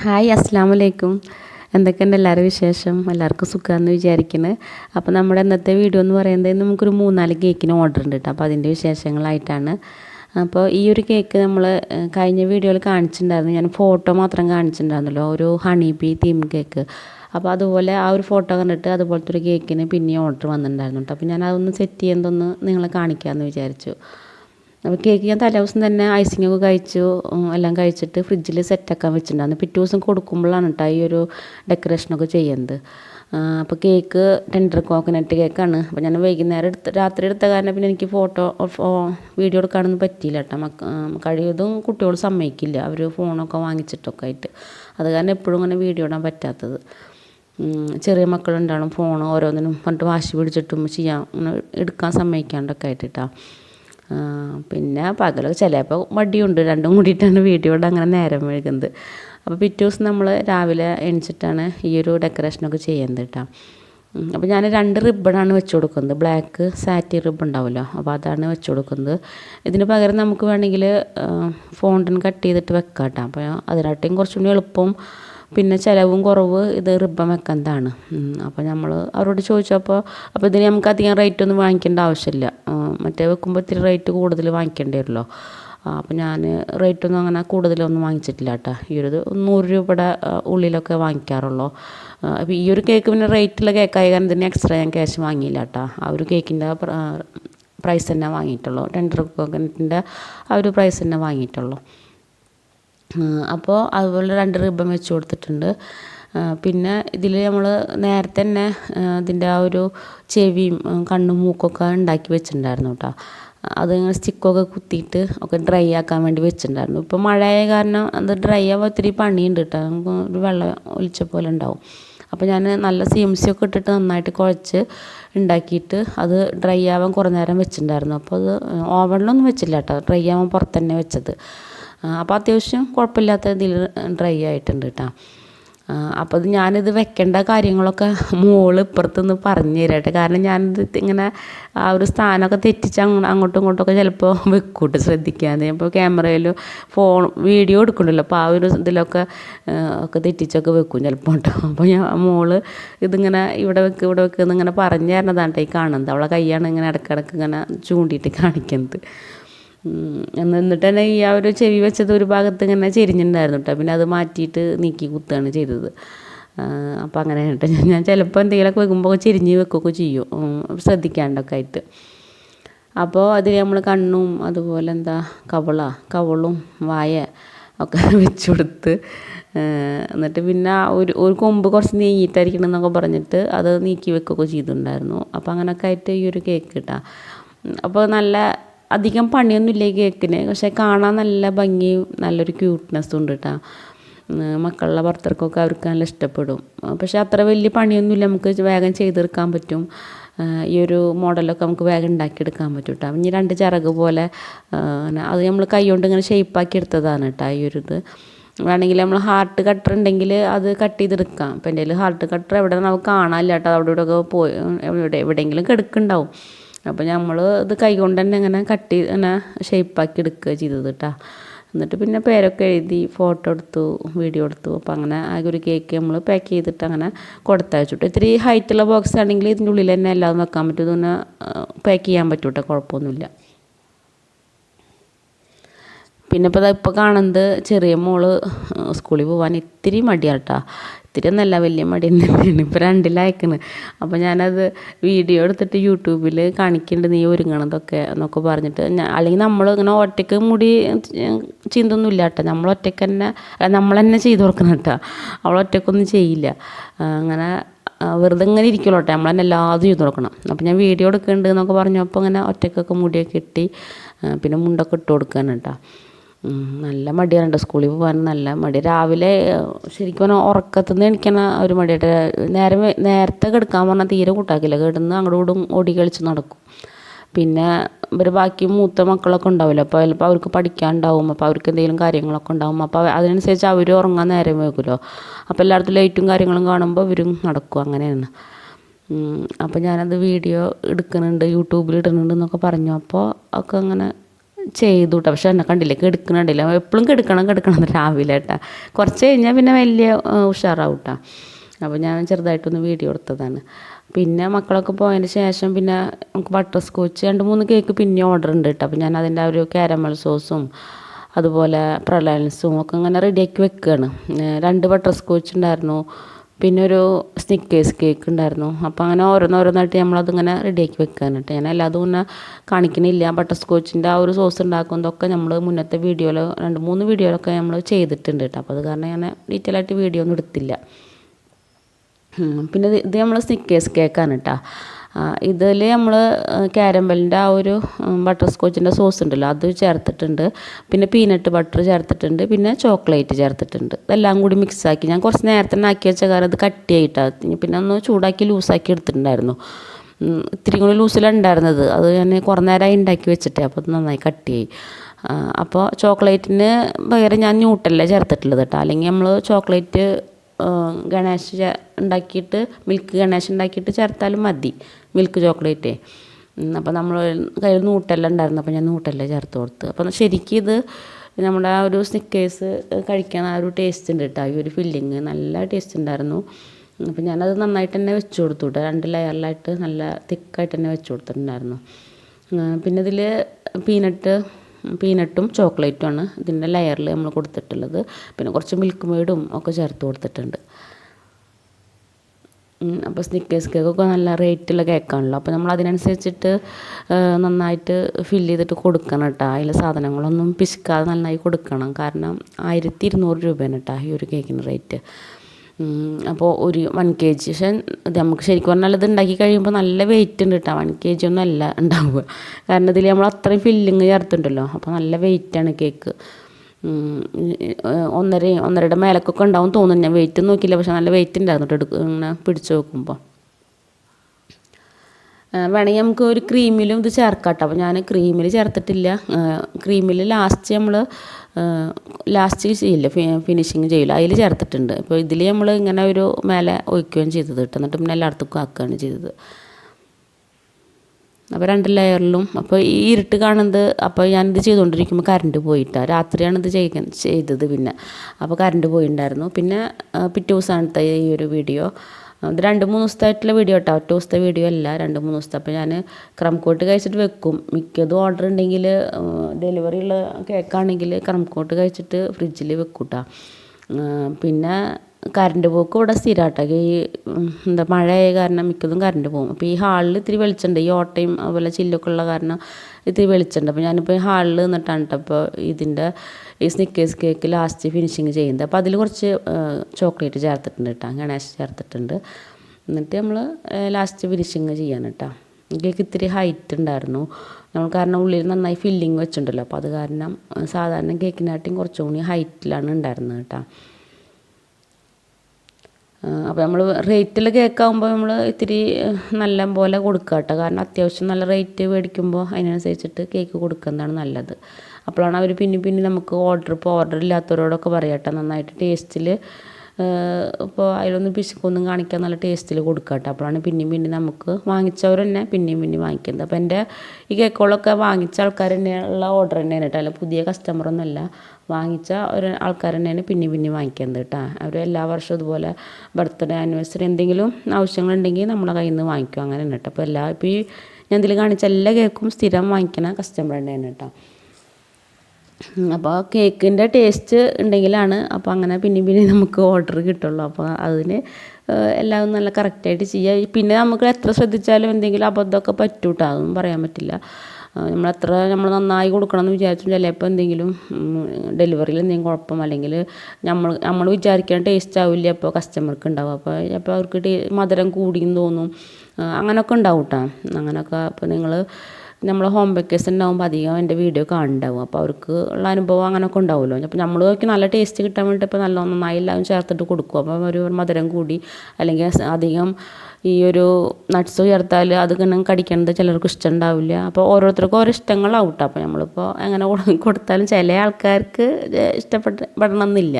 Hi അസ്സാം വലൈക്കും എന്തൊക്കെയുണ്ട് എല്ലാവരും വിശേഷം? എല്ലാവർക്കും സുഖമാണെന്ന് വിചാരിക്കുന്നത് അപ്പോൾ നമ്മുടെ ഇന്നത്തെ വീഡിയോ എന്ന് പറയുന്നത് നമുക്കൊരു മൂന്നാൽ കേക്കിന് ഓർഡർ ഉണ്ട് കേട്ടോ അപ്പോൾ അതിന്റെ വിശേഷങ്ങളായിട്ടാണ്. അപ്പോൾ ഈ ഒരു കേക്ക് നമ്മൾ കഴിഞ്ഞ വീഡിയോയിൽ കാണിച്ചിട്ടുണ്ടായിരുന്നു. ഞാൻ ഫോട്ടോ മാത്രം കാണിച്ചിട്ടുണ്ടായിരുന്നല്ലോ. ഒരു ഹണി ബി തീം കേക്ക് അപ്പോൾ അതുപോലെ ആ ഒരു ഫോട്ടോ കണ്ടിട്ട് അതുപോലത്തെ ഒരു കേക്കിന് പിന്നെയും ഓർഡർ വന്നിട്ടുണ്ടായിരുന്നു കേട്ടോ അപ്പോൾ ഞാൻ അതൊന്ന് സെറ്റ് ചെയ്യുന്നതൊന്ന് നിങ്ങളെ കാണിക്കാമെന്ന് വിചാരിച്ചു. അപ്പോൾ കേക്ക് ഞാൻ തലേദിവസം തന്നെ ഐസിംഗ് ഒക്കെ കഴിച്ചു എല്ലാം കഴിച്ചിട്ട് ഫ്രിഡ്ജിൽ സെറ്റാക്കാൻ വെച്ചിട്ടുണ്ടായിരുന്നു. പിറ്റേ ദിവസം കൊടുക്കുമ്പോഴാണ് കേട്ടോ ഈ ഒരു ഡെക്കറേഷനൊക്കെ ചെയ്യുന്നത് അപ്പോൾ കേക്ക് ടെൻഡർ കോക്കനട്ട് കേക്കാണ് അപ്പോൾ ഞാൻ വൈകുന്നേരം എടുത്ത് രാത്രി എടുത്ത കാരണം പിന്നെ എനിക്ക് ഫോട്ടോ വീഡിയോ എടുക്കാനൊന്നും പറ്റിയില്ല കേട്ടോ മക്ക കഴിയതും കുട്ടികൾ സമ്മതിക്കില്ല. അവർ ഫോണൊക്കെ വാങ്ങിച്ചിട്ടൊക്കെ ആയിട്ട്. അത് കാരണം എപ്പോഴും ഇങ്ങനെ വീഡിയോ ഇടാൻ പറ്റാത്തത്. ചെറിയ മക്കളുണ്ടാവും ഫോൺ ഓരോന്നിനും പറഞ്ഞിട്ട് വാശി പിടിച്ചിട്ടും ചെയ്യാൻ എടുക്കാൻ സമ്മതിക്കാണ്ടൊക്കെ ആയിട്ട് ആ, പിന്നെ പകൽ ചിലപ്പോൾ മടിയുണ്ട്. രണ്ടും കൂടിയിട്ടാണ് ഇടാൻ അങ്ങനെ നേരം വൈകുന്നത്. അപ്പോൾ പിറ്റേ ദിവസം നമ്മൾ രാവിലെ എണിച്ചിട്ടാണ് ഈ ഒരു ഡെക്കറേഷനൊക്കെ ചെയ്യുന്നത് കേട്ടോ അപ്പോൾ ഞാൻ രണ്ട് റിബണാണ് വെച്ച് കൊടുക്കുന്നത്. ബ്ലാക്ക് സാറ്റി റിബൺ ഉണ്ടാവുമല്ലോ. അപ്പോൾ അതാണ് വെച്ച് കൊടുക്കുന്നത്. ഇതിന് പകരം നമുക്ക് വേണമെങ്കിൽ ഫോണ്ടൻ കട്ട് ചെയ്തിട്ട് വെക്കാം കേട്ടോ അപ്പോൾ അതിനാട്ടിയും കുറച്ചും കൂടി എളുപ്പം പിന്നെ ചിലവും കുറവ് ഇത് റിബൺ വെക്കുന്നതാണ് അപ്പോൾ നമ്മൾ അവരോട് ചോദിച്ചപ്പോൾ അപ്പോൾ ഇതിന് നമുക്ക് അധികം റേറ്റ് ഒന്നും വാങ്ങിക്കേണ്ട ആവശ്യമില്ല മറ്റേ വെക്കുമ്പോൾ ഇത്തിരി റേറ്റ് കൂടുതൽ വാങ്ങിക്കേണ്ടി വരുമല്ലോ അപ്പോൾ ഞാൻ റേറ്റൊന്നും അങ്ങനെ കൂടുതലൊന്നും വാങ്ങിച്ചിട്ടില്ല കേട്ടോ ഈ ഒരു നൂറ് രൂപയുടെ ഉള്ളിലൊക്കെ വാങ്ങിക്കാറുള്ളൂ. അപ്പോൾ ഈ ഒരു കേക്ക് പിന്നെ റേറ്റുള്ള കേക്കായ കാരണം തന്നെ എക്സ്ട്രാ ഞാൻ ക്യാഷ് വാങ്ങിയില്ല കേട്ടോ ആ ഒരു കേക്കിന്റെ പ്രൈസ് തന്നെ വാങ്ങിയിട്ടുള്ളൂ. ടെൻഡർ കോക്കനറ്റിന്റെ ആ ഒരു പ്രൈസ് തന്നെ വാങ്ങിയിട്ടുള്ളൂ. അപ്പോൾ അതുപോലെ രണ്ട് റിബൺ വെച്ച് കൊടുത്തിട്ടുണ്ട്. പിന്നെ ഇതിൽ നമ്മൾ നേരത്തെ തന്നെ ഇതിന്റെ ആ ഒരു ചെവിയും കണ്ണും മൂക്കൊക്കെ ഉണ്ടാക്കി വെച്ചിട്ടുണ്ടായിരുന്നു കേട്ടോ. അത് സ്റ്റിക്കൊക്കെ കുത്തിയിട്ട് ഒക്കെ ഡ്രൈ ആക്കാൻ വേണ്ടി വെച്ചിട്ടുണ്ടായിരുന്നു. ഇപ്പോൾ മഴയായ കാരണം അത് ഡ്രൈ ആവാൻ ഒത്തിരി പണിയുണ്ട് കേട്ടോ. നമുക്ക് ഒരു വെള്ളം ഒലിച്ച പോലെ ഉണ്ടാവും. അപ്പോൾ ഞാൻ നല്ല സി ഒക്കെ ഇട്ടിട്ട് നന്നായിട്ട് കുഴച്ച് ഉണ്ടാക്കിയിട്ട് അത് ഡ്രൈ ആവാൻ കുറേ നേരം വെച്ചിട്ടുണ്ടായിരുന്നു. അപ്പോൾ അത് ഓവനിലൊന്നും വെച്ചില്ല കേട്ടോ. ഡ്രൈ ആവാൻ പുറത്ത് തന്നെ വെച്ചത്. അപ്പോൾ അത്യാവശ്യം കുഴപ്പമില്ലാത്ത ഇതിൽ ഡ്രൈ ആയിട്ടുണ്ട് കേട്ടോ അപ്പോൾ അത് ഞാനിത് വെക്കേണ്ട കാര്യങ്ങളൊക്കെ മോൾ ഇപ്പുറത്തുനിന്ന് പറഞ്ഞു തരട്ടെ കാരണം ഞാനിത് ഇങ്ങനെ ആ ഒരു സ്ഥാനമൊക്കെ തെറ്റിച്ച് അങ്ങ് അങ്ങോട്ടും ഇങ്ങോട്ടൊക്കെ ചിലപ്പോൾ വെക്കൂട്ട് ശ്രദ്ധിക്കാതെ. അപ്പോൾ ക്യാമറയിൽ ഫോൺ വീഡിയോ എടുക്കണ്ടല്ലോ. അപ്പോൾ ആ ഒരു ഇതിലൊക്കെ ഒക്കെ തെറ്റിച്ചൊക്കെ വെക്കും ചിലപ്പോൾ കേട്ടോ അപ്പോൾ ഞാൻ മോൾ ഇതിങ്ങനെ ഇവിടെ വെക്ക് ഇവിടെ വെക്ക് എന്നിങ്ങനെ പറഞ്ഞു തരണതാണ് കേട്ടോ ഈ കാണുന്നത്. അവളെ കൈയാണ് ഇങ്ങനെ ഇടയ്ക്കിടയ്ക്ക് ഇങ്ങനെ ചൂണ്ടിയിട്ട് കാണിക്കുന്നത് എന്നിട്ട് തന്നെ ഈ ആ ഒരു ചെവി വെച്ചത് ഒരു ഭാഗത്ത് ഇങ്ങനെ ചെരിഞ്ഞിട്ടുണ്ടായിരുന്നു കേട്ടോ. പിന്നെ അത് മാറ്റിയിട്ട് നീക്കി കുത്തുകയാണ് ചെയ്തത്. അപ്പം അങ്ങനെ കേട്ടോ. ഞാൻ- ചിലപ്പോൾ എന്തെങ്കിലുമൊക്കെ വെക്കുമ്പോൾ ചെരിഞ്ഞ് വെക്കുകയൊക്കെ ചെയ്യും. ശ്രദ്ധിക്കാണ്ടൊക്കെ ആയിട്ട്. അപ്പോൾ അതിൽ നമ്മൾ കണ്ണും അതുപോലെ എന്താ കവള കവളും വായ ഒക്കെ വെച്ച് കൊടുത്ത് എന്നിട്ട് പിന്നെ ഒരു ഒരു കൊമ്പ് കുറച്ച് നീങ്ങിയിട്ടായിരിക്കണം എന്നൊക്കെ പറഞ്ഞിട്ട് അത് നീക്കി വെക്കുകയൊക്കെ ചെയ്തിട്ടുണ്ടായിരുന്നു. അപ്പോൾ അങ്ങനെയൊക്കെ ആയിട്ട് ഈ ഒരു കേക്ക് കിട്ടാം. അപ്പോൾ നല്ല അധികം പണിയൊന്നുമില്ല ഈ കേക്കിന്? പക്ഷേ കാണാൻ നല്ല ഭംഗിയും നല്ലൊരു ക്യൂട്ട്നെസ് ഉണ്ട് കേട്ടോ മക്കളുടെ ഭർത്തർക്കൊക്കെ അവർക്ക് നല്ല ഇഷ്ടപ്പെടും. പക്ഷെ അത്ര വലിയ പണിയൊന്നുമില്ല. നമുക്ക് വേഗം ചെയ്തെടുക്കാൻ പറ്റും. ഈ ഒരു മോഡലൊക്കെ നമുക്ക് വേഗം ഉണ്ടാക്കിയെടുക്കാൻ പറ്റും കേട്ടോ ഇനി രണ്ട് ചിറക് പോലെ അത് നമ്മൾ കൈ കൊണ്ട് ഇങ്ങനെ ഷേപ്പാക്കി എടുത്തതാണ് കേട്ടോ ഈ ഒരു ഇത്. വേണമെങ്കിൽ നമ്മൾ ഹാർട്ട് കട്ടർ ഉണ്ടെങ്കിൽ അത് കട്ട് ചെയ്തെടുക്കാം. ഇപ്പം എന്റെ ഹാർട്ട് കട്ടർ എവിടെ നമുക്ക് കാണാനില്ല കേട്ടോ അവിടെ ഇവിടെ ഒക്കെ പോയി എവിടെ എവിടെയെങ്കിലും കിടക്കുന്നുണ്ടാവും. അപ്പോൾ നമ്മൾ ഇത് കൈകൊണ്ട് തന്നെ ഇങ്ങനെ കട്ട് ചെയ്ത് ഇങ്ങനെ ഷേപ്പാക്കി എടുക്കുക ചെയ്തത് കേട്ടോ എന്നിട്ട് പിന്നെ പേരൊക്കെ എഴുതി ഫോട്ടോ എടുത്തു വീഡിയോ എടുത്തു. അപ്പോൾ അങ്ങനെ ആ ഒരു കേക്ക് നമ്മൾ പാക്ക് ചെയ്തിട്ട് അങ്ങനെ കൊടുത്തയച്ചിട്ടു ഇത്തിരി ഹൈറ്റുള്ള ബോക്സ് ആണെങ്കിൽ ഇതിന്റെ ഉള്ളിൽ തന്നെ എല്ലാം വെക്കാൻ പറ്റും. ഇതൊന്ന് പാക്ക് ചെയ്യാൻ പറ്റും കേട്ടോ കുഴപ്പമൊന്നുമില്ല പിന്നെ ഇപ്പോൾ ഇപ്പോൾ കാണുന്നത് ചെറിയ മോൾ സ്കൂളിൽ പോകാൻ ഇത്തിരി മടിയാട്ടാ ഇത്തിരി ഒന്നല്ല വലിയ മടി തന്നെയാണ് ഇപ്പോൾ രണ്ടിലയക്കണ് അപ്പോൾ ഞാനത് വീഡിയോ എടുത്തിട്ട് യൂട്യൂബിൽ കാണിക്കുന്നുണ്ട് നീ ഒരുങ്ങണതൊക്കെ എന്നൊക്കെ പറഞ്ഞിട്ട് അല്ലെങ്കിൽ നമ്മൾ ഇങ്ങനെ ഒറ്റയ്ക്ക് മുടി ചിന്തൊന്നുമില്ല കേട്ടോ. നമ്മൾ ഒറ്റയ്ക്ക് തന്നെ നമ്മൾ തന്നെ ചെയ്ത് കൊടുക്കണം കേട്ടോ. അവൾ ഒറ്റയ്ക്കൊന്നും ചെയ്യില്ല. അങ്ങനെ വെറുതെ ഇങ്ങനെ ഇരിക്കുള്ളൂ നമ്മൾ തന്നെ എല്ലാതും ചെയ്ത് കൊടുക്കണം. അപ്പോൾ ഞാൻ വീഡിയോ എടുക്കുന്നുണ്ട് എന്നൊക്കെ പറഞ്ഞപ്പോൾ ഇങ്ങനെ ഒറ്റയ്ക്കൊക്കെ മുടിയൊക്കെ കിട്ടി പിന്നെ മുണ്ടൊക്കെ ഇട്ട് കൊടുക്കാൻ കേട്ടോ. നല്ല മടിയാണ് സ്കൂളിൽ പോകാൻ നല്ല മടി. രാവിലെ ശരിക്കും പറഞ്ഞാൽ ഉറക്കത്തുനിന്ന് എണിക്കണ ഒരു മടിയായിട്ട് നേരം നേരത്തെ കിടക്കാൻ പറഞ്ഞാൽ തീരെ കൂട്ടാക്കില്ല. കിടന്ന് അങ്ങോട്ടും ഓടി കളിച്ച് നടക്കും. പിന്നെ ഇവർ ബാക്കി മൂത്ത മക്കളൊക്കെ ഉണ്ടാവില്ല? അപ്പോൾ ചിലപ്പോൾ അവർക്ക് പഠിക്കാനുണ്ടാവും അപ്പോൾ അവർക്ക് എന്തെങ്കിലും കാര്യങ്ങളൊക്കെ ഉണ്ടാവും. അപ്പോൾ അതിനനുസരിച്ച് അവർ ഉറങ്ങാൻ നേരം വൈകുമല്ലോ. അപ്പോൾ എല്ലായിടത്തും ലൈറ്റും കാര്യങ്ങളും കാണുമ്പോൾ ഇവരും നടക്കും. അങ്ങനെയാണ്. അപ്പോൾ ഞാനത് വീഡിയോ എടുക്കുന്നുണ്ട് യൂട്യൂബിൽ ഇടുന്നുണ്ട് എന്നൊക്കെ പറഞ്ഞു. അപ്പോൾ ഒക്കെ അങ്ങനെ ചെയ്തു കേട്ടോ പക്ഷെ എന്നെ കണ്ടില്ല? കെടുക്കണുണ്ടല്ലോ. എപ്പോഴും കെടുക്കണം കെടുക്കണം രാവിലെ കേട്ടാ. കുറച്ച് കഴിഞ്ഞാൽ പിന്നെ വലിയ ഉഷാറാവും കേട്ടോ അപ്പോൾ ഞാൻ ചെറുതായിട്ടൊന്ന് വീഡിയോ എടുത്തതാണ്. പിന്നെ മക്കളൊക്കെ പോയതിന് ശേഷം പിന്നെ നമുക്ക് ബട്ടർ സ്കോച്ച് രണ്ട് മൂന്ന് കേക്ക് പിന്നെ ഓർഡർ ഉണ്ട് കേട്ടോ. അപ്പോൾ ഞാൻ അതിന്റെ ഒരു കാരമൽ സോസും അതുപോലെ പ്രലൻസും ഒക്കെ അങ്ങനെ റെഡിയാക്കി വെക്കുകയാണ് രണ്ട് ബട്ടർ സ്കോച്ച് ഉണ്ടായിരുന്നു. പിന്നെ ഒരു സ്നിക്കേഴ്സ് കേക്ക് ഉണ്ടായിരുന്നു. അപ്പോൾ അങ്ങനെ ഓരോന്നോരോന്നായിട്ട് നമ്മളതിങ്ങനെ റെഡിയാക്കി വെക്കുകയാണ് കേട്ടോ. ഞാൻ എല്ലാതും പിന്നെ കാണിക്കണില്ല. ബട്ടർ സ്കോച്ചിന്റെ ആ ഒരു സോസ് ഉണ്ടാക്കുന്നതൊക്കെ നമ്മൾ മുന്നത്തെ വീഡിയോയിൽ രണ്ട് മൂന്ന് വീഡിയോയിലൊക്കെ നമ്മൾ ചെയ്തിട്ടുണ്ട് കേട്ടോ. അപ്പോൾ അത് കാരണം ഞാൻ ഡീറ്റെയിൽ ആയിട്ട് വീഡിയോ ഒന്നും എടുത്തില്ല. പിന്നെ ഇത് നമ്മൾ സ്നിക്കേഴ്സ് കേക്കാണ് കേട്ടോ. ഇതിൽ നമ്മൾ കാരമ്പലിന്റെ ആ ഒരു ബട്ടർ സ്കോച്ചിന്റെ സോസ് ഉണ്ടല്ലോ അത് ചേർത്തിട്ടുണ്ട്. പിന്നെ പീനട്ട് ബട്ടർ ചേർത്തിട്ടുണ്ട് പിന്നെ ചോക്ലേറ്റ് ചേർത്തിട്ടുണ്ട്. ഇതെല്ലാം കൂടി മിക്സാക്കി ഞാൻ കുറച്ച് നേരത്തെ തന്നെ ആക്കി വെച്ച കാരണം അത് കട്ടിയായിട്ടാണ് പിന്നെ ഒന്ന് ചൂടാക്കി ലൂസാക്കി എടുത്തിട്ടുണ്ടായിരുന്നു. ഇത്തിരി കൂടി ലൂസിലുണ്ടായിരുന്നത് അത് ഞാൻ കുറേ നേരമായി ഉണ്ടാക്കി വെച്ചിട്ടേ അപ്പോൾ നന്നായി കട്ടിയായി. അപ്പോൾ ചോക്ലേറ്റിന് പകരം ഞാൻ ന്യൂട്ടല്ല ചേർത്തിട്ടുള്ളത് കേട്ടോ അല്ലെങ്കിൽ നമ്മൾ ചോക്ലേറ്റ് ഗണേശ് ഉണ്ടാക്കിയിട്ട് മിൽക്ക് ഗണേശ് ഉണ്ടാക്കിയിട്ട് ചേർത്താലും മതി. മിൽക്ക് ചോക്ലേറ്റേ. അപ്പോൾ നമ്മൾ കയ്യിൽ നൂട്ടല്ല ഉണ്ടായിരുന്നു അപ്പോൾ ഞാൻ നൂട്ടല്ല ചേർത്ത് കൊടുത്ത്. അപ്പോൾ ശരിക്കും ഇത് നമ്മുടെ ആ ഒരു സ്നിക്കേഴ്സ് കഴിക്കാൻ ആ ഒരു ടേസ്റ്റ് ഉണ്ട് കേട്ടോ ഈ ഒരു ഫില്ലിങ് നല്ല ടേസ്റ്റ് ഉണ്ടായിരുന്നു. അപ്പോൾ ഞാനത് നന്നായിട്ട് തന്നെ വെച്ച് കൊടുത്തു കേട്ടോ രണ്ട് ലെയറിലായിട്ട് നല്ല തിക്കായിട്ട് തന്നെ വെച്ച് കൊടുത്തിട്ടുണ്ടായിരുന്നു. പിന്നെ ഇതിൽ പീനട്ട് പീനട്ടും ചോക്ലേറ്റും ആണ് ഇതിന്റെ ലെയറിൽ നമ്മൾ കൊടുത്തിട്ടുള്ളത്. പിന്നെ കുറച്ച് മിൽക്ക് മെയ്ഡും ഒക്കെ ചേർത്ത് കൊടുത്തിട്ടുണ്ട്. അപ്പോൾ സ്നിക്കേഴ്സ് കേക്കൊക്കെ നല്ല റേറ്റുള്ള കേക്കാണല്ലോ അപ്പോൾ നമ്മൾ അതിനനുസരിച്ചിട്ട് നന്നായിട്ട് ഫില്ല് ചെയ്തിട്ട് കൊടുക്കണം കേട്ടോ അതിലെ സാധനങ്ങളൊന്നും പിശുക്കാതെ നന്നായി കൊടുക്കണം. കാരണം ആയിരത്തി ഇരുന്നൂറ് രൂപയാണ് കേട്ടോ ഈ ഒരു കേക്കിന് റേറ്റ് അപ്പോൾ ഒരു വൺ കെ ജി പക്ഷേ ഇത് നമുക്ക് ശരിക്കും പറഞ്ഞാൽ ഇത് ഉണ്ടാക്കി കഴിയുമ്പോൾ നല്ല വെയിറ്റ് ഉണ്ട് കേട്ടോ വൺ കെ ജി ഒന്നും അല്ല ഉണ്ടാവുക. കാരണം ഇതിൽ നമ്മൾ അത്രയും ഫില്ലിങ് ചേർത്തിട്ടുണ്ടല്ലോ. അപ്പോൾ നല്ല വെയിറ്റാണ് കേക്ക് ഒന്നര ഒന്നരയുടെ മേലക്കൊക്കെ ഉണ്ടാവും തോന്നുന്നു. ഞാൻ വെയിറ്റ് നോക്കിയില്ല പക്ഷെ നല്ല വെയിറ്റ് ഉണ്ടായിരുന്നു കേട്ടോ എടുക്ക ഇങ്ങനെ പിടിച്ച് നോക്കുമ്പോൾ വേണമെങ്കിൽ നമുക്ക് ഒരു ക്രീമിലും ഇത് ചേർക്കാം കേട്ടോ. അപ്പോൾ ഞാൻ ക്രീമിൽ ചേർത്തിട്ടില്ല. ക്രീമിൽ ലാസ്റ്റ് നമ്മൾ ലാസ്റ്റ് ചെയ്യില്ല ഫിനിഷിങ് ചെയ്യില്ല അതിൽ ചേർത്തിട്ടുണ്ട്. അപ്പോൾ ഇതിൽ നമ്മൾ ഇങ്ങനെ ഒരു മേലെ ഒഴിക്കുകയും ചെയ്തത് കേട്ടോ. എന്നിട്ട് പിന്നെ എല്ലായിടത്തേക്കും ആക്കുകയാണ് ചെയ്തത്. അപ്പോൾ രണ്ട് ലെയറിലും അപ്പോൾ ഈ ഇരുട്ട് കാണുന്നത് അപ്പോൾ ഞാനിത് ചെയ്തുകൊണ്ടിരിക്കുമ്പോൾ കറണ്ട് പോയിട്ടാണ് രാത്രിയാണ് ഇത് ചെയ്യ ചെയ്തത് പിന്നെ. അപ്പോൾ കറണ്ട് പോയിണ്ടായിരുന്നു. പിന്നെ പിറ്റേ ദിവസമാണത്തെ ഈ ഒരു വീഡിയോ. ഇത് രണ്ട് മൂന്ന് ദിവസത്തായിട്ടുള്ള വീഡിയോ കേട്ടോ. ഒറ്റ ദിവസത്തെ വീഡിയോ അല്ല രണ്ട് മൂന്ന് ദിവസത്തെ. അപ്പോൾ ഞാൻ ക്രം കോട്ട് കഴിച്ചിട്ട് വെക്കും. മിക്കതും ഓർഡർ ഉണ്ടെങ്കിൽ ഡെലിവറി ഉള്ള കേക്കാണെങ്കിൽ ക്രം കോട്ട് കഴിച്ചിട്ട് ഫ്രിഡ്ജിൽ വെക്കൂട്ടാ. പിന്നെ കറണ്ട് പോക്ക് ഇവിടെ സ്ഥിരമാട്ടോ ഈ എന്താ മഴയായ കാരണം മിക്കതും കറണ്ട് പോകും. അപ്പോൾ ഈ ഹാളിൽ ഇത്തിരി വെളിച്ചമുണ്ട് ഈ ഓട്ടയും അതുപോലെ ചില്ലൊക്കെ ഉള്ള കാരണം ഇത്തിരി വെളിച്ചമുണ്ട് അപ്പോൾ ഞാനിപ്പോൾ ഈ ഹാളിൽ നിന്നിട്ടാണ് കേട്ടോ അപ്പോൾ ഇതിന്റെ ഈ സ്നിക്കേഴ്സ് കേക്ക് ലാസ്റ്റ് ഫിനിഷിങ് ചെയ്യുന്നത്. അപ്പോൾ അതിൽ കുറച്ച് ചോക്ലേറ്റ് ചേർത്തിട്ടുണ്ട് കേട്ടോ ഗണേശ് ചേർത്തിട്ടുണ്ട്. എന്നിട്ട് നമ്മൾ ലാസ്റ്റ് ഫിനിഷിങ് ചെയ്യാൻ കേട്ടോ കേക്ക് ഇത്തിരി ഹൈറ്റ് ഉണ്ടായിരുന്നു. നമ്മൾ കാരണം ഉള്ളിൽ നന്നായി ഫില്ലിങ് വെച്ചിട്ടുണ്ടല്ലോ. അപ്പോൾ അത് കാരണം സാധാരണ കേക്കിനാട്ടിയും കുറച്ചും കൂടി ഹൈറ്റിലാണ് ഉണ്ടായിരുന്നത് കേട്ടോ അപ്പോൾ നമ്മൾ റേറ്റിൽ കേൾക്കാകുമ്പോൾ നമ്മൾ ഇത്തിരി നല്ല പോലെ കൊടുക്കുക കേട്ടോ കാരണം അത്യാവശ്യം നല്ല റേറ്റ് മേടിക്കുമ്പോൾ അതിനനുസരിച്ചിട്ട് കേക്ക് കൊടുക്കുന്നതാണ് നല്ലത്. അപ്പോഴാണ് അവർ പിന്നെ പിന്നെ നമുക്ക് ഓർഡർ ഇപ്പോൾ ഓർഡർ ഇല്ലാത്തവരോടൊക്കെ പറയാം കേട്ടോ നന്നായിട്ട് ടേസ്റ്റിൽ ഇപ്പോൾ അതിലൊന്നും പിശുക്കൊന്നും കാണിക്കാൻ നല്ല ടേസ്റ്റിൽ കൊടുക്കുക കേട്ടോ അപ്പോഴാണ് പിന്നെയും പിന്നെയും നമുക്ക് വാങ്ങിച്ചവർ തന്നെ പിന്നെയും പിന്നെയും വാങ്ങിക്കുന്നത്. അപ്പോൾ എന്റെ ഈ കേക്കുകളൊക്കെ വാങ്ങിച്ച ആൾക്കാർ തന്നെയുള്ള ഓർഡർ തന്നെയാണ് കേട്ടോ. അല്ല പുതിയ കസ്റ്റമറൊന്നുമല്ല വാങ്ങിച്ച ഒരു ആൾക്കാർ തന്നെയാണ് പിന്നെയും പിന്നെയും വാങ്ങിക്കുന്നത് കേട്ടോ. അവർ എല്ലാ വർഷവും ഇതുപോലെ ബർത്ത്ഡേ ആനിവേഴ്സറി എന്തെങ്കിലും ആവശ്യങ്ങളുണ്ടെങ്കിൽ നമ്മളെ കയ്യിൽ നിന്ന് വാങ്ങിക്കും. അങ്ങനെ കേട്ടോ. അപ്പോൾ എല്ലാ ഇപ്പോൾ ഈ ഞാൻ ഇതിൽ കാണിച്ച എല്ലാ കേക്കും സ്ഥിരം വാങ്ങിക്കുന്ന കസ്റ്റമർ തന്നെയാണ് കേട്ടോ. അപ്പോൾ കേക്കിന്റെ ടേസ്റ്റ് ഉണ്ടെങ്കിലാണ്. അപ്പോൾ അങ്ങനെ പിന്നെയും പിന്നെയും നമുക്ക് ഓർഡർ കിട്ടുള്ളൂ. അപ്പോൾ അതിന് എല്ലാം നല്ല കറക്റ്റായിട്ട് ചെയ്യുക പിന്നെ നമുക്ക് എത്ര ശ്രദ്ധിച്ചാലും എന്തെങ്കിലും അബദ്ധമൊക്കെ പറ്റൂട്ടോ. അതൊന്നും പറയാൻ പറ്റില്ല. നമ്മൾ എത്ര നമ്മൾ നന്നായി കൊടുക്കണം എന്ന് വിചാരിച്ചു ചിലപ്പോൾ എന്തെങ്കിലും ഡെലിവറിയിൽ എന്തെങ്കിലും കുഴപ്പം അല്ലെങ്കിൽ നമ്മൾ നമ്മൾ വിചാരിക്കാൻ ടേസ്റ്റ് ആവില്ല അപ്പോൾ കസ്റ്റമർക്ക് ഉണ്ടാവും അപ്പോൾ ചിലപ്പോൾ അവർക്ക് മധുരം കൂടിയെന്ന് തോന്നും. അങ്ങനെയൊക്കെ ഉണ്ടാവും കേട്ടോ അങ്ങനെയൊക്കെ അപ്പോൾ നിങ്ങൾ നമ്മൾ ഹോം ബേക്കേഴ്സ് ഉണ്ടാകുമ്പോൾ അധികം എന്റെ വീഡിയോ കാണുന്നുണ്ടാവും അപ്പോൾ അവർക്ക് ഉള്ള അനുഭവം അങ്ങനെയൊക്കെ ഉണ്ടാവുമല്ലോ. അപ്പോൾ നമ്മൾ നോക്കി നല്ല ടേസ്റ്റ് കിട്ടാൻ വേണ്ടിയിട്ട് ഇപ്പോൾ നല്ല നന്നായി എല്ലാം ചേർത്തിട്ട് കൊടുക്കും. അപ്പോൾ ഒരു മധുരം കൂടി അല്ലെങ്കിൽ അധികം ഈ ഒരു നട്ട്സ് ചേർത്താൽ അത് കിണ്ണം കടിക്കുന്നത് ചിലർക്ക് ഇഷ്ടം ഉണ്ടാവില്ല അപ്പോൾ ഓരോരുത്തർക്കും ഓരോ ഇഷ്ടങ്ങളാവും കേട്ടോ അപ്പോൾ നമ്മളിപ്പോൾ അങ്ങനെ കൊടു- കൊടുത്താലും ചില ആൾക്കാർക്ക് ഇഷ്ടപ്പെട്ട് പെടണമെന്നില്ല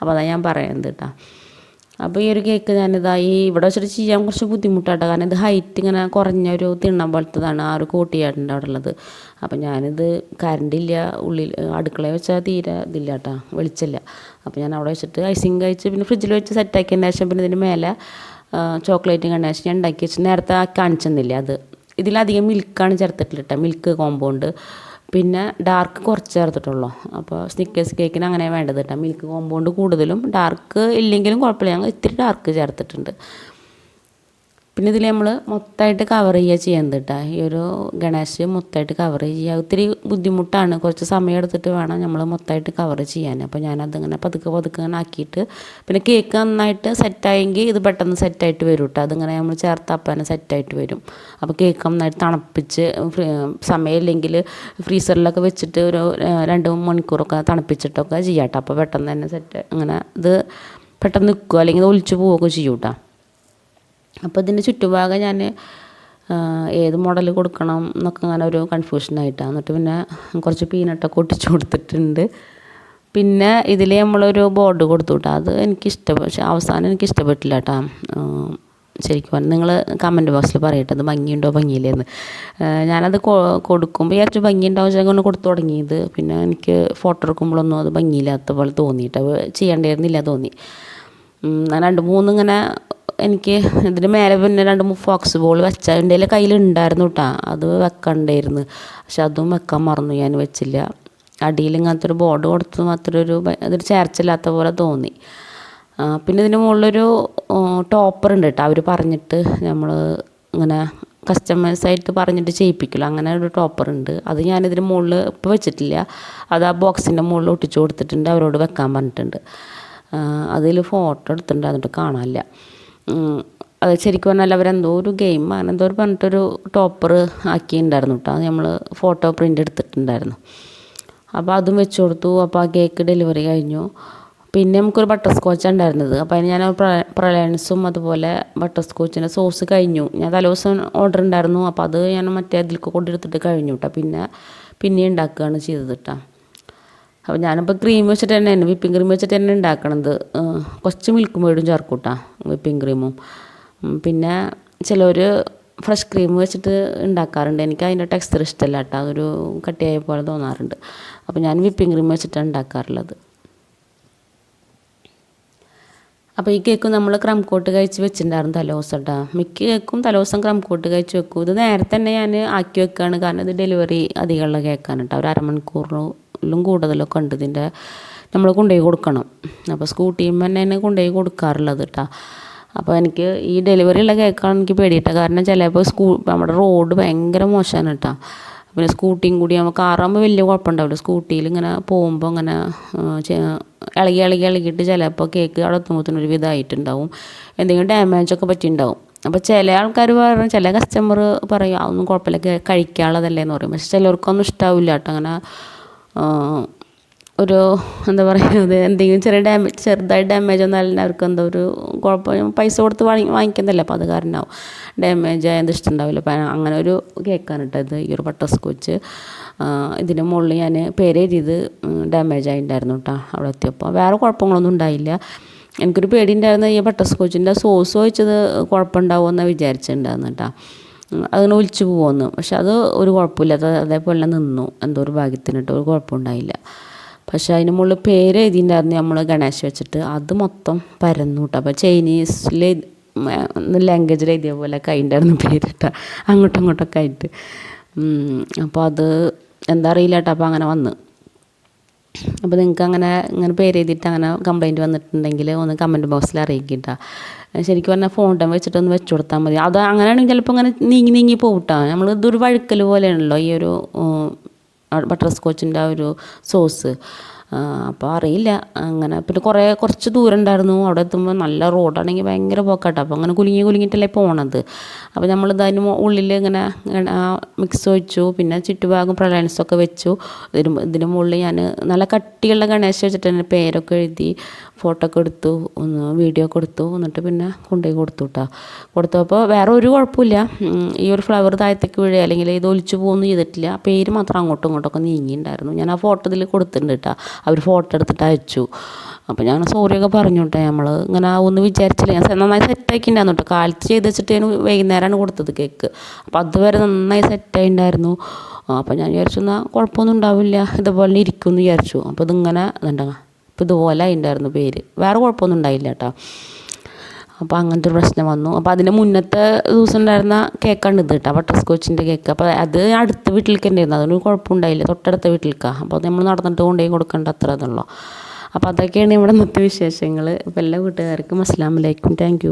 അപ്പോൾ അതാണ് ഞാൻ പറയുന്നത് കേട്ടോ. അപ്പോൾ ഈ ഒരു കേക്ക് ഞാനിതാ ഈ ഇവിടെ വെച്ചിട്ട് ചെയ്യാൻ കുറച്ച് ബുദ്ധിമുട്ടാട്ടോ. കാരണം ഇത് ഹൈറ്റ് ഇങ്ങനെ കുറഞ്ഞ ഒരു തിണ്ണം പോലത്തതാണ് ആ ഒരു കോട്ടിയാടിന്റെ അവിടെ ഉള്ളത്. അപ്പോൾ ഞാനിത് കറണ്ട് ഇല്ല ഉള്ളിൽ അടുക്കള വെച്ചാൽ തീരെ ഇതില്ല കേട്ടോ വെളിച്ചില്ല. അപ്പോൾ ഞാൻ അവിടെ വെച്ചിട്ട് ഐസിങ് കഴിച്ച് പിന്നെ ഫ്രിഡ്ജിൽ വെച്ച് സെറ്റാക്കിയതിന് ശേഷം പിന്നെ ഇതിന് മേലെ ചോക്ലേറ്റും കണ്ട ശേഷം ഞാൻ ഉണ്ടാക്കി വെച്ച് നേരത്തെ കാണിച്ചെന്നില്ല അത്. ഇതിലധികം മിൽക്കാണ് ചേർത്തിട്ടില്ല കേട്ടോ മിൽക്ക് കോമ്പൗണ്ട് പിന്നെ ഡാർക്ക് കുറച്ച് ചേർത്തിട്ടുള്ളൂ. അപ്പോൾ സ്നിക്കേഴ്സ് കേക്കിന് അങ്ങനെ വേണ്ടത് കേട്ടോ മിൽക്ക് കോമ്പൗണ്ട് കൂടുതലും ഡാർക്ക് ഇല്ലെങ്കിലും കുഴപ്പമില്ല. ഞങ്ങൾ ഇത്തിരി ഡാർക്ക് ചേർത്തിട്ടുണ്ട്. പിന്നെ ഇതിൽ നമ്മൾ മൊത്തമായിട്ട് കവർ ചെയ്യുക ചെയ്യുന്നത് കേട്ടോ ഈ ഒരു ഗണേശ് മൊത്തമായിട്ട് കവർ ചെയ്യുക ഒത്തിരി ബുദ്ധിമുട്ടാണ്. കുറച്ച് സമയം എടുത്തിട്ട് വേണം നമ്മൾ മൊത്തമായിട്ട് കവർ ചെയ്യാൻ അപ്പോൾ ഞാനതിങ്ങനെ പതുക്കെ പതുക്കെ ഇങ്ങനെ ആക്കിയിട്ട് പിന്നെ കേക്ക് നന്നായിട്ട് സെറ്റായെങ്കിൽ ഇത് പെട്ടെന്ന് സെറ്റായിട്ട് വരും കേട്ടോ അതിങ്ങനെ നമ്മൾ ചേർത്തപ്പനെ സെറ്റായിട്ട് വരും. അപ്പോൾ കേക്ക് നന്നായിട്ട് തണുപ്പിച്ച് സമയമില്ലെങ്കിൽ ഫ്രീസറിലൊക്കെ വെച്ചിട്ട് ഒരു രണ്ട് മണിക്കൂറൊക്കെ തണുപ്പിച്ചിട്ടൊക്കെ ചെയ്യാം കേട്ടോ അപ്പോൾ പെട്ടെന്ന് തന്നെ സെറ്റ് അങ്ങനെ ഇത് പെട്ടെന്ന് നിൽക്കുക അല്ലെങ്കിൽ ഒലിച്ചു പോവുകയൊക്കെ ചെയ്യും അപ്പോൾ ഇതിന്റെ ചുറ്റുഭാഗം ഞാൻ ഏത് മോഡൽ കൊടുക്കണം എന്നൊക്കെ അങ്ങനെ ഒരു കൺഫ്യൂഷനായിട്ടാണ് എന്നിട്ട് പിന്നെ കുറച്ച് പീനട്ടൊക്കെ ഒട്ടിച്ചു കൊടുത്തിട്ടുണ്ട്. പിന്നെ ഇതിൽ നമ്മളൊരു ബോർഡ് കൊടുത്തു കേട്ടോ അത് എനിക്ക് ഇഷ്ടപ്പെട്ടു പക്ഷേ അവസാനം എനിക്ക് ഇഷ്ടപ്പെട്ടില്ല കേട്ടോ ശരിക്കും നിങ്ങൾ കമന്റ് ബോക്സിൽ പറയട്ടെ അത് ഭംഗിയുണ്ടോ ഭംഗിയില്ലെന്ന് ഞാനത് കൊടുക്കുമ്പോൾ വിചാരിച്ചു ഭംഗി വെച്ചാൽ കൊണ്ട് കൊടുത്തു തുടങ്ങിയത്. പിന്നെ എനിക്ക് ഫോട്ടോ എടുക്കുമ്പോഴൊന്നും അത് ഭംഗിയില്ലാത്ത പോലെ തോന്നിയിട്ട്. അത് ചെയ്യേണ്ടിയിരുന്നില്ല തോന്നി. ഞാൻ രണ്ട് മൂന്ന് ഇങ്ങനെ എനിക്ക് ഇതിന് മേലെ പിന്നെ രണ്ട് ഫോക്സ് ബോൾ വെച്ച എന്റെ കയ്യിലുണ്ടായിരുന്നു കേട്ടോ അത് വെക്കണ്ടായിരുന്നു. പക്ഷെ അതും വെക്കാൻ മറന്നു. ഞാൻ വെച്ചില്ല. അടിയിൽ ഇങ്ങനത്തെ ഒരു ബോർഡ് കൊടുത്തു മാത്രം ഒരു അതൊരു ചേർച്ചില്ലാത്ത പോലെ തോന്നി. പിന്നെ ഇതിന് മുകളിലൊരു ടോപ്പർ ഉണ്ട് കേട്ടോ അവർ പറഞ്ഞിട്ട് നമ്മൾ ഇങ്ങനെ കസ്റ്റമേഴ്സായിട്ട് പറഞ്ഞിട്ട് ചെയ്യിപ്പിക്കില്ല. അങ്ങനെ ഒരു ടോപ്പർ ഉണ്ട്. അത് ഞാനിതിന് മുകളിൽ ഇപ്പോൾ വെച്ചിട്ടില്ല. അത് ആ ബോക്സിന്റെ മുകളിൽ ഒട്ടിച്ചു കൊടുത്തിട്ടുണ്ട്. അവരോട് വെക്കാൻ പറഞ്ഞിട്ടുണ്ട്. അതിൽ ഫോട്ടോ എടുത്തിട്ടുണ്ട് എടുത്തിട്ടുണ്ടായിരുന്നിട്ട് കാണാനില്ല. അത് ശരിക്കും പറഞ്ഞാൽ അവരെന്തോ ഒരു ഗെയിം അങ്ങനെ ഒരു പറഞ്ഞിട്ടൊരു ടോപ്പർ ആക്കിയിട്ടുണ്ടായിരുന്നു കേട്ടോ അത് നമ്മൾ ഫോട്ടോ പ്രിന്റ് എടുത്തിട്ടുണ്ടായിരുന്നു. അപ്പോൾ അതും വെച്ച് കൊടുത്തു. അപ്പോൾ ആ കേക്ക് ഡെലിവറി കഴിഞ്ഞു. പിന്നെ നമുക്കൊരു ബട്ടർ സ്കോച്ച് ഉണ്ടായിരുന്നത്. അപ്പോൾ അതിന് ഞാൻ പ്രലയൻസും അതുപോലെ ബട്ടർ സ്കോച്ചിന്റെ സോസ് കഴിഞ്ഞു. ഞാൻ തലേദിവസം ഓർഡർ ഉണ്ടായിരുന്നു. അപ്പോൾ അത് ഞാൻ മറ്റേ അതിലേക്ക് കൊണ്ടെടുത്തിട്ട് കഴിഞ്ഞു കേട്ടോ പിന്നെ പിന്നെ ഉണ്ടാക്കുകയാണ് ചെയ്തത് കേട്ടോ അപ്പോൾ ഞാനിപ്പോൾ ക്രീം വെച്ചിട്ട് തന്നെയാണ് വിപ്പിംഗ് ക്രീം വെച്ചിട്ട് തന്നെ ഉണ്ടാക്കണത്. കുറച്ച് മിൽക്ക് മേടും ചേർക്കൂട്ടാ കേട്ടോ വിപ്പിംഗ് ക്രീമും പിന്നെ ചിലർ ഫ്രഷ് ക്രീം വെച്ചിട്ട് ഉണ്ടാക്കാറുണ്ട്. എനിക്ക് അതിന്റെ ടെക്സ്ചർ ഇഷ്ടമല്ല കേട്ടോ അതൊരു കട്ടിയായ പോലെ തോന്നാറുണ്ട്. അപ്പോൾ ഞാൻ വിപ്പിംഗ് ക്രീം വെച്ചിട്ടാണ് ഉണ്ടാക്കാറുള്ളത്. അപ്പോൾ ഈ കേക്ക് നമ്മൾ ക്രം കോട്ട് കഴിച്ച് വെച്ചിട്ടുണ്ടായിരുന്നു തലോസം കേട്ടോ മിക്ക കേക്കും തലോസം ക്രം കോട്ട് കഴിച്ച് വെക്കും. ഇത് നേരത്തെ തന്നെ ഞാൻ ആക്കി വെക്കുകയാണ് കാരണം ഇത് ഡെലിവറി അധികമുള്ള കേക്കാണ് കേട്ടോ ഒരു അരമണിക്കൂറിലും കൂടുതലൊക്കെ ഉണ്ട്. ഇതിന്റെ നമ്മൾ കൊണ്ടുപോയി കൊടുക്കണം. അപ്പോൾ സ്കൂട്ടിയും തന്നെ കൊണ്ടുപോയി കൊടുക്കാറുള്ളത് കേട്ടോ. അപ്പോൾ എനിക്ക് ഈ ഡെലിവറി ഉള്ള കേൾക്കാൻ എനിക്ക് പേടിയിട്ട കാരണം ചിലപ്പോൾ സ്കൂ നമ്മുടെ റോഡ് ഭയങ്കര മോശമാണ് കേട്ടോ. പിന്നെ സ്കൂട്ടിയും കൂടി ആകുമ്പോൾ കാറാകുമ്പോൾ വലിയ കുഴപ്പമുണ്ടാവില്ല. സ്കൂട്ടിയിൽ ഇങ്ങനെ പോകുമ്പോൾ ഇങ്ങനെ ഇളകി ഇളകി ഇളകിയിട്ട് ചിലപ്പോൾ കേക്ക് അവിടെ എത്തുമ്പോഴത്തേനും ഒരു വിധമായിട്ടുണ്ടാവും. എന്തെങ്കിലും ഡാമേജൊക്കെ പറ്റിയിട്ടുണ്ടാവും. അപ്പോൾ ചില ആൾക്കാർ പറയും ചില കസ്റ്റമർ പറയും അതൊന്നും കുഴപ്പമില്ല കഴിക്കാനുള്ളതല്ലേ എന്ന് പറയും. പക്ഷെ ചിലർക്കൊന്നും ഇഷ്ടാവില്ല കേട്ടോ. അങ്ങനെ ഒരു എന്താ പറയുന്നത് എന്തെങ്കിലും ചെറിയ ഡാമേജ് ചെറുതായി ഡാമേജ് വന്നാൽ അവർക്ക് എന്താ ഒരു കുഴപ്പം. പൈസ കൊടുത്ത് വാങ്ങി വാങ്ങിക്കുന്നതല്ലേ അപ്പോൾ അത് കാരണമാവും. ഡാമേജ് ആയത് ഇഷ്ടമുണ്ടാവില്ല. അപ്പം അങ്ങനെ ഒരു കേക്കാണ് കേട്ടോ ഇത് ഈ ഒരു ബട്ടർ സ്കോച്ച്. ഇതിന് മുകളിൽ ഞാൻ പേര് എഴുതിയത് ഡാമേജ് ആയിട്ടുണ്ടായിരുന്നു കേട്ടോ അവിടെ എത്തിയപ്പോൾ. വേറെ കുഴപ്പങ്ങളൊന്നും ഉണ്ടായില്ല. എനിക്കൊരു പേടി ഉണ്ടായിരുന്നു ഈ ബട്ടർ സ്കോച്ചിന്റെ സോസ് ഒഴിച്ചത് കുഴപ്പമുണ്ടാവുമെന്ന് വിചാരിച്ചിട്ടുണ്ടായിരുന്നു കേട്ടോ. അതിങ്ങനെ ഒലിച്ചു പോകുമെന്ന് പക്ഷെ അത് ഒരു കുഴപ്പമില്ല. അത് അതേപോലെ നിന്നു. എന്തോ ഒരു ഭാഗ്യത്തിന് കേട്ടോ. ഒരു കുഴപ്പമുണ്ടായില്ല. പക്ഷെ അതിന് മുകളിൽ പേര് എഴുതിയിട്ടുണ്ടായിരുന്നു നമ്മൾ ഗണേശ് വെച്ചിട്ട്. അത് മൊത്തം പരന്നു കേട്ടോ. അപ്പോൾ ചൈനീസിൽ ലാംഗ്വേജിൽ എഴുതിയ പോലെ കൈണ്ടായിരുന്നു പേരിട്ട അങ്ങോട്ടും ഇങ്ങോട്ടൊക്കെ ആയിട്ട്. അപ്പോൾ അത് എന്താ അറിയില്ല കേട്ടോ. അപ്പോൾ അങ്ങനെ വന്ന്. അപ്പോൾ നിങ്ങൾക്ക് അങ്ങനെ ഇങ്ങനെ പേര് എഴുതിയിട്ട് അങ്ങനെ കംപ്ലയിന്റ് വന്നിട്ടുണ്ടെങ്കിൽ ഒന്ന് കമന്റ് ബോക്സിൽ അറിയിക്കുക ശരിക്കും പറഞ്ഞാൽ ഫോൺ ടൈം വെച്ചിട്ടൊന്ന് വെച്ച് കൊടുത്താൽ മതി. അത് അങ്ങനെയാണെങ്കിൽ ചിലപ്പോൾ അങ്ങനെ നീങ്ങി നീങ്ങി പോകട്ടോ നമ്മൾ ഇതൊരു വഴുക്കൽ പോലെയാണല്ലോ ഈ ഒരു ബട്ടർ സ്കോച്ചിന്റെ ആ ഒരു സോസ് അപ്പോൾ അറിയില്ല. അങ്ങനെ പിന്നെ കുറേ കുറച്ച് ദൂരം ഉണ്ടായിരുന്നു അവിടെ എത്തുമ്പോൾ നല്ല റോഡാണെങ്കിൽ ഭയങ്കര പോക്കാട്ടോ. അപ്പോൾ അങ്ങനെ കുലുങ്ങി കുലുങ്ങിയിട്ടല്ലേ പോണത്. അപ്പോൾ നമ്മൾ ഇതിന് ഉള്ളിൽ ഇങ്ങനെ മിക്സ് വെച്ചു പിന്നെ ചുറ്റുഭാഗം പ്രളയൻസൊക്കെ വെച്ചു. ഇതിന് ഇതിന് മുകളിൽ ഞാൻ നല്ല കട്ടിയുള്ള ഗണേശ വെച്ചിട്ട് എന്റെ പേരൊക്കെ എഴുതി ഫോട്ടോ ഒക്കെ എടുത്തു. ഒന്ന് വീഡിയോ ഒക്കെ എടുത്തു. എന്നിട്ട് പിന്നെ കൊണ്ടുപോയി കൊടുത്തു കേട്ടോ കൊടുത്തപ്പോൾ വേറെ ഒരു കുഴപ്പമില്ല. ഈ ഒരു ഫ്ലവർ താഴത്തേക്ക് വീഴുക അല്ലെങ്കിൽ ഇത് ഒലിച്ചു പോകുന്നു ചെയ്തിട്ടില്ല. പേര് മാത്രം അങ്ങോട്ടും ഇങ്ങോട്ടൊക്കെ നീങ്ങിയിട്ടുണ്ടായിരുന്നു ഞാൻ ആ ഫോട്ടോ ഇതിൽ കൊടുത്തിട്ടുണ്ട് കേട്ടോ അവർ ഫോട്ടോ എടുത്തിട്ട് അയച്ചു. അപ്പോൾ ഞാൻ സോറിയൊക്കെ പറഞ്ഞോട്ടെ നമ്മൾ ഇങ്ങനെ ആവുമെന്ന് വിചാരിച്ചില്ല. ഞാൻ നന്നായി സെറ്റാക്കിയിട്ടുണ്ടായിരുന്നു കേട്ടോ കാലത്ത് ചെയ്ത് വെച്ചിട്ട് ഞാൻ വൈകുന്നേരമാണ് കൊടുത്തത് കേക്ക് അപ്പോൾ അതുവരെ നന്നായി സെറ്റായിട്ടുണ്ടായിരുന്നു അപ്പോൾ ഞാൻ വിചാരിച്ചു എന്നാൽ കുഴപ്പമൊന്നും ഉണ്ടാവില്ല. ഇതുപോലെ ഇരിക്കുമെന്ന് വിചാരിച്ചു. അപ്പോൾ ഇതിങ്ങനെ ഇതുണ്ടാ? ഇപ്പോൾ ഇതുപോലെ ഉണ്ടായിരുന്നു പേര്. വേറെ കുഴപ്പമൊന്നും ഉണ്ടായില്ല കേട്ടോ അപ്പോൾ അങ്ങനത്തെ ഒരു പ്രശ്നം വന്നു. അപ്പോൾ അതിന് മുന്നത്തെ ദിവസം ഉണ്ടായിരുന്ന കേക്കാണ് ഇത് കേട്ടോ ബട്ടർ സ്കോച്ചിന്റെ കേക്ക് അപ്പോൾ അത് അടുത്ത വീട്ടിലേക്ക് ഉണ്ടായിരുന്നു. അതൊന്നും കുഴപ്പമുണ്ടായില്ല. തൊട്ടടുത്ത വീട്ടിലേക്കാണ് അപ്പോൾ നമ്മൾ നടന്നിട്ട് കൊണ്ടുപോയി കൊടുക്കേണ്ട അത്ര ഇതുള്ളൂ. അപ്പോൾ അതൊക്കെയാണ് ഇവിടെ നിർത്തിയ വിശേഷങ്ങൾ അപ്പോൾ എല്ലാ വീട്ടുകാർക്കും അസ്സാം വലൈക്കും താങ്ക്